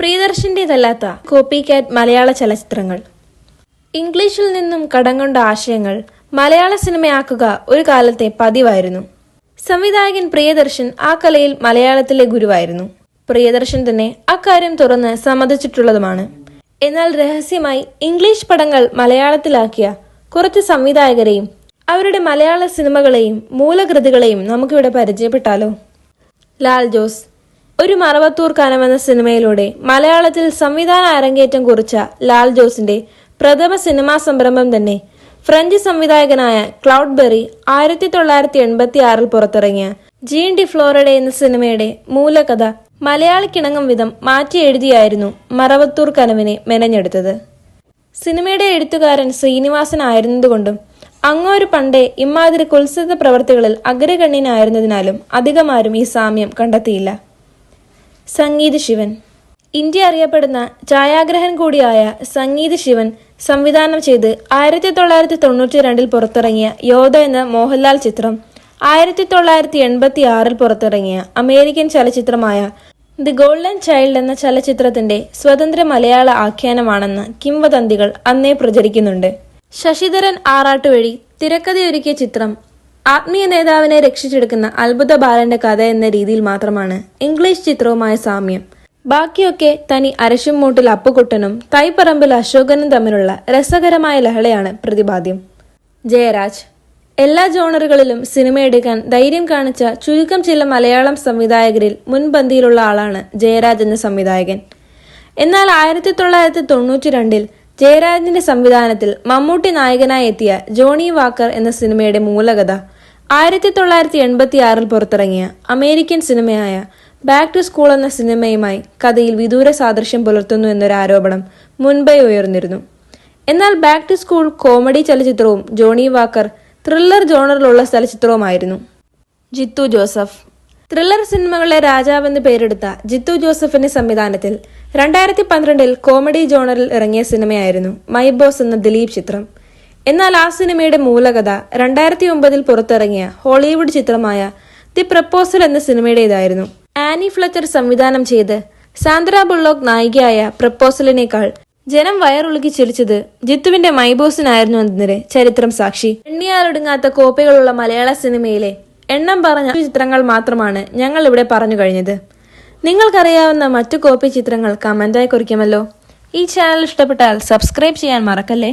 പ്രിയദർശന്റേതല്ലാത്ത copy കാറ്റ് മലയാള ചലച്ചിത്രങ്ങൾ. ഇംഗ്ലീഷിൽ നിന്നും കടം കൊണ്ട ആശയങ്ങൾ മലയാള സിനിമയാക്കുക ഒരു കാലത്തെ പതിവായിരുന്നു. സംവിധായകൻ പ്രിയദർശൻ ആ കലയിൽ മലയാളത്തിലെ ഗുരുവായിരുന്നു. പ്രിയദർശൻ തന്നെ അക്കാര്യം തുറന്ന് സമ്മതിച്ചിട്ടുള്ളതുമാണ്. എന്നാൽ രഹസ്യമായി ഇംഗ്ലീഷ് പടങ്ങൾ മലയാളത്തിലാക്കിയ കുറച്ച് സംവിധായകരെയും അവരുടെ മലയാള സിനിമകളെയും മൂലകൃതികളെയും നമുക്കിവിടെ പരിചയപ്പെട്ടാലോ? ലാൽ ജോസ് ഒരു മറവത്തൂർ കനം എന്ന സിനിമയിലൂടെ മലയാളത്തിൽ സംവിധാന അരങ്ങേറ്റം കുറിച്ച ലാൽ ജോസിന്റെ പ്രഥമ സിനിമാ സംരംഭം തന്നെ ഫ്രഞ്ച് സംവിധായകനായ ക്ലൗഡ് ബെറി ആയിരത്തി തൊള്ളായിരത്തി എൺപത്തി ആറിൽ പുറത്തിറങ്ങിയ ജീൻ ഡി ഫ്ലോറിഡ എന്ന സിനിമയുടെ മൂലകഥ മലയാളിക്കിണങ്ങും വിധം മാറ്റി എഴുതിയായിരുന്നു മറവത്തൂർ കനവിനെ മെനഞ്ഞെടുത്തത്. സിനിമയുടെ എഴുത്തുകാരൻ ശ്രീനിവാസൻ ആയിരുന്നതുകൊണ്ടും അങ്ങോരു പണ്ടേ ഇമ്മാതിരി കുത്സിത പ്രവർത്തികളിൽ അഗ്രഗണ്യനായിരുന്നതിനാലും അധികമാരും ഈ സാമ്യം കണ്ടെത്തിയില്ല. സംഗീത് ശിവൻ ഇന്ത്യ അറിയപ്പെടുന്ന ഛായാഗ്രഹൻ കൂടിയായ സംഗീത് ശിവൻ സംവിധാനം ചെയ്ത് ആയിരത്തി തൊള്ളായിരത്തി തൊണ്ണൂറ്റി രണ്ടിൽ പുറത്തിറങ്ങിയ യോധ എന്ന മോഹൻലാൽ ചിത്രം ആയിരത്തി തൊള്ളായിരത്തി എൺപത്തി ആറിൽ പുറത്തിറങ്ങിയ അമേരിക്കൻ ചലച്ചിത്രമായ ദി ഗോൾഡൻ ചൈൽഡ് എന്ന ചലച്ചിത്രത്തിന്റെ സ്വതന്ത്ര മലയാള ആഖ്യാനമാണെന്ന് കിംവദന്തികൾ അന്നേ പ്രചരിക്കുന്നുണ്ട്. ശശിധരൻ ആറാട്ടുവഴി തിരക്കഥയൊരുക്കിയ ചിത്രം ആത്മീയ നേതാവിനെ രക്ഷിച്ചെടുക്കുന്ന അത്ഭുത ബാലന്റെ കഥ എന്ന രീതിയിൽ മാത്രമാണ് ഇംഗ്ലീഷ് ചിത്രവുമായ സാമ്യം. ബാക്കിയൊക്കെ തനി അരശുംമൂട്ടിൽ അപ്പുകുട്ടനും തൈപ്പറമ്പിൽ അശോകനും തമ്മിലുള്ള രസകരമായ ലഹളയാണ് പ്രതിപാദ്യം. ജയരാജ്. എല്ലാ ജോണറുകളിലും സിനിമ സിനിമയെടുക്കാൻ ധൈര്യം കാണിച്ച ചുരുക്കം ചില മലയാളം സംവിധായകരിൽ മുൻപന്തിയിലുള്ള ആളാണ് ജയരാജ് എന്ന സംവിധായകൻ. എന്നാൽ ആയിരത്തി തൊള്ളായിരത്തി തൊണ്ണൂറ്റി രണ്ടിൽ ജയരാജിന്റെ സംവിധാനത്തിൽ മമ്മൂട്ടി നായകനായി എത്തിയ ജോണി വാക്കർ എന്ന സിനിമയുടെ മൂലകഥ ആയിരത്തി തൊള്ളായിരത്തി എൺപത്തി ആറിൽ പുറത്തിറങ്ങിയ അമേരിക്കൻ സിനിമയായ ബാക്ക് ടു സ്കൂൾ എന്ന സിനിമയുമായി കഥയിൽ വിദൂര സാദൃശ്യം പുലർത്തുന്നു എന്നൊരു ആരോപണം മുൻപേ ഉയർന്നിരുന്നു. എന്നാൽ ബാക്ക് ടു സ്കൂൾ കോമഡി ചലച്ചിത്രവും ജോണി വാക്കർ ത്രില്ലർ ജോണറിലുള്ള ചലച്ചിത്രവുമായിരുന്നു. ജിത്തു ജോസഫ് ത്രില്ലർ സിനിമകളെ രാജാവെന്ന് പേരെടുത്ത ജിത്തു ജോസഫിന്റെ സംവിധാനത്തിൽ രണ്ടായിരത്തി പന്ത്രണ്ടിൽ കോമഡി ജോണറിൽ ഇറങ്ങിയ സിനിമയായിരുന്നു മൈ ബോസ് എന്ന ദിലീപ് ചിത്രം. എന്നാൽ ആ സിനിമയുടെ മൂലകഥ രണ്ടായിരത്തി ഒമ്പതിൽ പുറത്തിറങ്ങിയ ഹോളിവുഡ് ചിത്രമായ ദി പ്രപ്പോസൽ എന്ന സിനിമയുടേതായിരുന്നു. ആനി ഫ്ലച്ചർ സംവിധാനം ചെയ്ത് സാന്ദ്ര ബുള്ളോക്ക് നായികയായ പ്രപ്പോസലിനേക്കാൾ ജനം വയറുളുക്കി ചിരിച്ചത് ജിത്തുവിന്റെ മൈബോസിനായിരുന്നു എന്നതിന് ചരിത്രം സാക്ഷി. എണ്ണിയാലൊടുങ്ങാത്ത കോപ്പികളുള്ള മലയാള സിനിമയിലെ എണ്ണം പറഞ്ഞ ചിത്രങ്ങൾ മാത്രമാണ് ഞങ്ങൾ ഇവിടെ പറഞ്ഞു കഴിഞ്ഞത്. നിങ്ങൾക്കറിയാവുന്ന മറ്റു കോപ്പി ചിത്രങ്ങൾ കമന്റായി കുറിക്കുമല്ലോ. ഈ ചാനൽ ഇഷ്ടപ്പെട്ടാൽ സബ്സ്ക്രൈബ് ചെയ്യാൻ മറക്കല്ലേ?